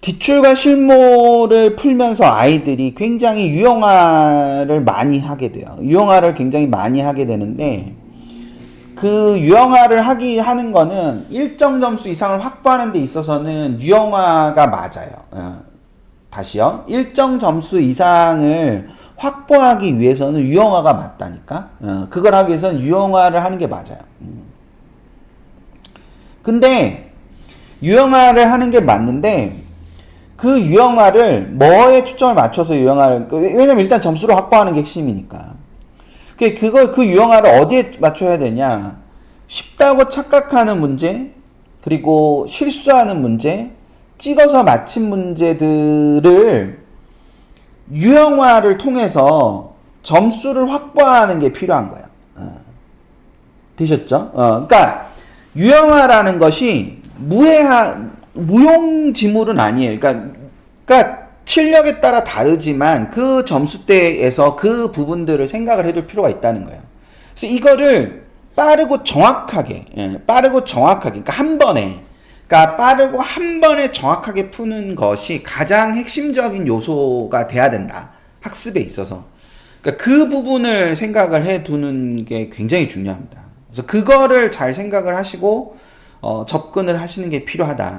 기출과 실무를 풀면서 아이들이 굉장히 유형화를 많이 하게 돼요. 유형화를 굉장히 많이 하게 되는데 그 유형화를 하기 하는 거는 일정 점수 이상을 확보하는 데 있어서는 유형화가 맞아요. 어, 다시요. 일정 점수 이상을 확보하기 위해서는 유형화가 맞다니까. 어, 그걸 하기 위해서는 유형화를 하는 게 맞아요. 음. 근데 유형화를 하는 게 맞는데 그 유형화를 뭐에 초점을 맞춰서 유형화를 그- 왜냐면 일단 점수를 확보하는 게 핵심이니까. 그 그걸 그 유형화를 어디에 맞춰야 되냐? 쉽다고 착각하는 문제, 그리고 실수하는 문제, 찍어서 맞힌 문제들을 유형화를 통해서 점수를 확보하는 게 필요한 거예요. 어. 되셨죠? 어, 그러니까 유형화라는 것이 무해하 무용지물은 아니에요. 그러니까 그러니까 실력에 따라 다르지만 그 점수대에서 그 부분들을 생각을 해둘 필요가 있다는 거예요. 그래서 이거를 빠르고 정확하게, 예, 빠르고 정확하게, 그러니까 한 번에, 그러니까 빠르고 한 번에 정확하게 푸는 것이 가장 핵심적인 요소가 돼야 된다. 학습에 있어서. 그러니까 그 부분을 생각을 해 두는 게 굉장히 중요합니다. 그래서 그거를 잘 생각을 하시고 어, 접근을 하시는 게 필요하다.